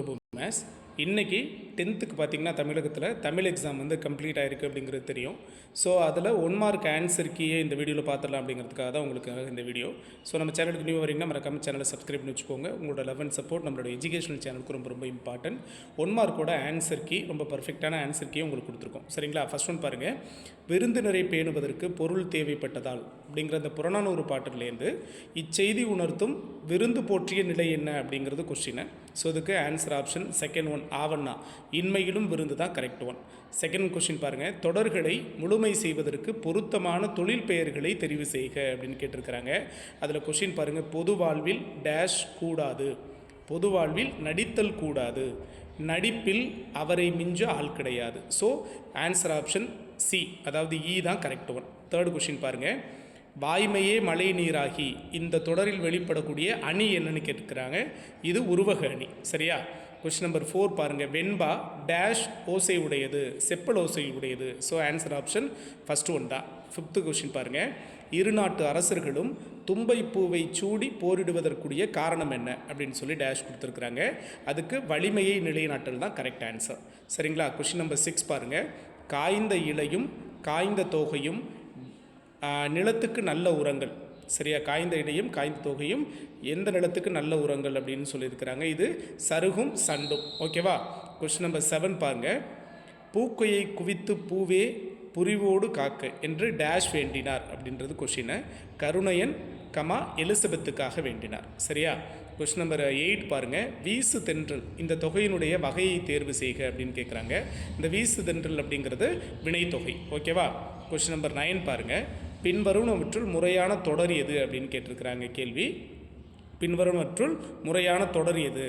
பிரபு maze. இன்றைக்கி டென்த்துக்கு பார்த்தீங்கன்னா தமிழகத்தில் தமிழ் எக்ஸாம் வந்து கம்ப்ளீட் ஆகிருக்கு அப்படிங்கிறது தெரியும். ஸோ அதில் ஒன் மார்க் ஆன்சர் கீயே இந்த வீடியோவில் பார்த்துடலாம் அப்படிங்கிறதுக்காக தான் உங்களுக்கு இந்த வீடியோ ஸோ நம்ம சேனலுக்கு நியூ வரீங்கன்னா மறக்காம சேனலை சப்ஸ்கிரைப் பண்ணி வச்சுக்கோங்க. உங்களோட லெவன் சப்போர்ட் நம்மளோட எஜுகேஷனல் சேனலுக்கு ரொம்ப ரொம்ப இம்பார்ட்டன்ட் ஒன் மார்க்கோட ஆன்சர் கீ ரொம்ப பர்ஃபெக்டான ஆன்சர் கீ உங்களுக்கு கொடுத்துருக்கோம். சரிங்களா? ஃபஸ்ட் ஒன் பாருங்கள் விருந்தினரை பேணுவதற்கு பொருள் தேவைப்பட்டதால் அப்படிங்கிற அந்த புறநானூறு பாட்டுலேருந்து இச்செய்தி உணர்த்தும் விருந்து போற்றிய நிலை என்ன அப்படிங்கிறது கொஸ்டினை ஸோ இதுக்கு ஆன்சர் ஆப்ஷன் செகண்ட் ஒன் ஆவண்ணா. இன்மையிலும் விருந்து தான் கரெக்ட் ஒன் செகண்ட் கொஷின் பாருங்கள் தொடர்களை முழுமை செய்வதற்கு பொருத்தமான தொழில் பெயர்களை தெரிவு செய்க அப்படின்னு கேட்டிருக்கிறாங்க. அதில் கொஷின் பாருங்கள் பொது வாழ்வில் டேஷ் கூடாது. பொது வாழ்வில் நடித்தல் கூடாது. நடிப்பில் அவரை மிஞ்ச ஆள் கிடையாது. ஸோ ஆன்சர் ஆப்ஷன் சி அதாவது இ தான் கரெக்ட் ஒன் தேர்ட் கொஷின் பாருங்கள் வாய்மையே மழை நீராகி இந்த தொடரில் வெளிப்படக்கூடிய அணி என்னன்னு கேட்டுக்கிறாங்க இது உருவக அணி. சரியா? கொஷின் நம்பர் ஃபோர் பாருங்கள் வெண்பா டேஷ் ஓசை உடையது. செப்பல் ஓசை உடையது. So answer option first one தான். ஃபிஃப்த்து கொஷின் பாருங்கள் இரு நாட்டு அரசர்களும் தும்பை பூவை சூடி போரிடுவதற்குரிய காரணம் என்ன? அப்படின்னு சொல்லி டேஷ் கொடுத்துருக்குறாங்க. அதுக்கு வலிமையை நிலைநாட்டல் தான் கரெக்ட் ஆன்சர் சரிங்களா? கொஷின் நம்பர் சிக்ஸ் பாருங்கள் காய்ந்த இலையும் காய்ந்த தோகையும் நிலத்துக்கு நல்ல உரங்கள். சரியா காய்ந்த இடையும் காய்ந்த தொகையும் எந்த நிலத்துக்கு நல்ல உரங்கள் அப்படின்னு சொல்லியிருக்கிறாங்க. இது சருகும் சண்டும். ஓகேவா கொஸ்டின் நம்பர் செவன் பாருங்க. பூக்கையை குவித்து பூவே புரிவோடு காக்க என்று டேஷ் வேண்டினார் அப்படின்றது கொஷினை கருணையன் கமா எலிசபெத்துக்காக வேண்டினார். சரியா? கொஸ்டின் நம்பர் எயிட் பாருங்கள் வீசு தென்றல். இந்த தொகையினுடைய வகையை தேர்வு செய்க அப்படின்னு கேட்குறாங்க இந்த வீசு தென்றல் அப்படிங்கிறது வினைத்தொகை. ஓகேவா கொஸ்டின் நம்பர் நைன் பாருங்கள் பின்வருவனவற்றுள் முறையான தொடர் எது அப்படின்னு கேட்டிருக்கிறாங்க கேள்வி. பின்வருவனவற்றுள் முறையான தொடர் எது?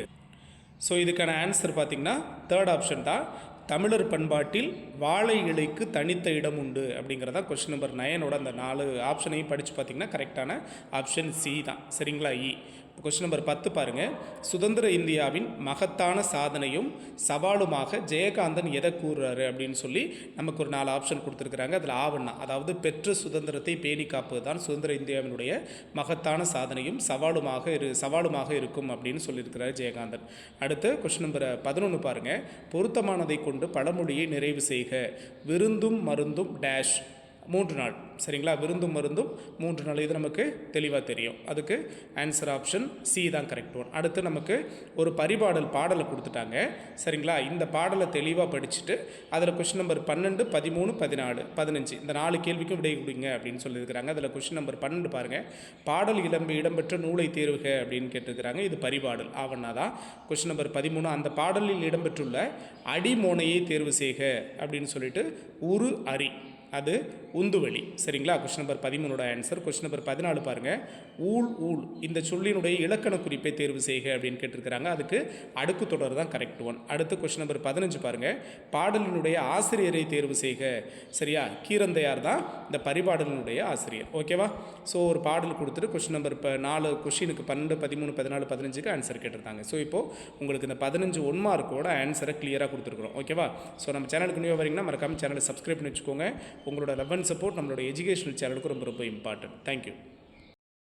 ஸோ இதுக்கான ஆன்சர் பார்த்திங்கன்னா தேர்ட் ஆப்ஷன் தான். தமிழர் பண்பாட்டில் வாழை இலைக்கு தனித்த இடம் உண்டு அப்படிங்கிறதா கொஸ்டின் நம்பர் நயனோட அந்த நாலு ஆப்ஷனையும் படித்து பார்த்தீங்கன்னா கரெக்டான ஆப்ஷன் சி தான். சரிங்களா? இ கொஸ்டின் நம்பர் பத்து பாருங்கள் சுதந்திர இந்தியாவின் மகத்தான சாதனையும் சவாலுமாக ஜெயகாந்தன் எதை கூறுறாரு அப்படின்னு சொல்லி நமக்கு ஒரு நாலு ஆப்ஷன் கொடுத்துருக்குறாங்க. அதில் ஆவண்ணா அதாவது பெற்ற சுதந்திரத்தை பேணி காப்பது தான் சுதந்திர இந்தியாவினுடைய மகத்தான சாதனையும் சவாலுமாக இரு சவாலுமாக இருக்கும் அப்படின்னு சொல்லியிருக்கிறார் ஜெயகாந்தன். அடுத்து கொஸ்டின் நம்பர் பதினொன்று பாருங்கள் பொருத்தமானதை கொண்டு பழமொழியை நிறைவு செய்க. விருந்தும் மருந்தும் டேஷ் மூன்று நாள். சரிங்களா? விருந்தும் மருந்தும் மூன்று நாள். இது நமக்கு தெளிவாக தெரியும். அதுக்கு ஆன்சர் ஆப்ஷன் சி தான் கரெக்ட் ஒன் அடுத்து நமக்கு ஒரு பரிபாடல் பாடலை கொடுத்துட்டாங்க. சரிங்களா? இந்த பாடலை தெளிவாக படிச்சுட்டு அதில் கொஷின் நம்பர் பன்னெண்டு பதிமூணு பதினாலு பதினஞ்சு. இந்த நாலு கேள்விக்கும் விடை கொடுங்க அப்படின்னு சொல்லியிருக்கிறாங்க. அதில் கொஷின் நம்பர் பன்னெண்டு பாருங்கள் பாடல் இளம்பு இடம்பெற்ற நூலை தேர்வுக அப்படின்னு கேட்டிருக்கிறாங்க. இது பரிபாடல். ஆவண்ணா தான். கொஷின் நம்பர் பதிமூணு. அந்த பாடலில் இடம்பெற்றுள்ள அடிமோனையை தேர்வு செய்க அப்படின்னு சொல்லிட்டு உரு அரி. அது உந்துவெளி சரிங்களா? கொஸ்டின் நம்பர் பதிமூணோட ஆன்சர் கொஸ்டின் நம்பர் பதினாலு பாருங்கள் ஊழ் ஊழ். இந்த சொல்லினுடைய இலக்கண குறிப்பை தேர்வு செய்க அப்படின்னு கேட்டிருக்கிறாங்க. அதுக்கு அடுக்கு தொடர் தான் கரெக்ட் ஒன் அடுத்து கொஸ்டின் நம்பர் பதினஞ்சு பாருங்கள் பாடலினுடைய ஆசிரியரை தேர்வு செய்க. சரியா? கீரந்தையார் தான் இந்த பரிபாடலினுடைய ஆசிரியர். ஓகேவா ஸோ ஒரு பாடல் கொடுத்துட்டு கொஸ்டின் நம்பர் இப்போ நாலு கொஸ்டினுக்கு பன்னெண்டு பதிமூணு பதினாலு பதினஞ்சுக்கு ஆன்சர் கேட்டிருந்தாங்க. ஸோ இப்போது உங்களுக்கு இந்த பதினஞ்சு ஒன் மார்க்கோட ஆன்சரை கிளியராக கொடுத்துருக்குறோம். ஓகேவா ஸோ நம்ம சேனலுக்கு நியூ வரீங்கன்னா மறக்காம சேனலை சப்ஸ்கிரைப் பண்ணி வச்சுக்கோங்க. உங்களோட லெவன் சப்போர்ட் நம்மளோட எஜுகேஷனல் சேனலுக்கு ரொம்ப ரொம்ப இம்பார்ட்டன்ட் தேங்க்யூ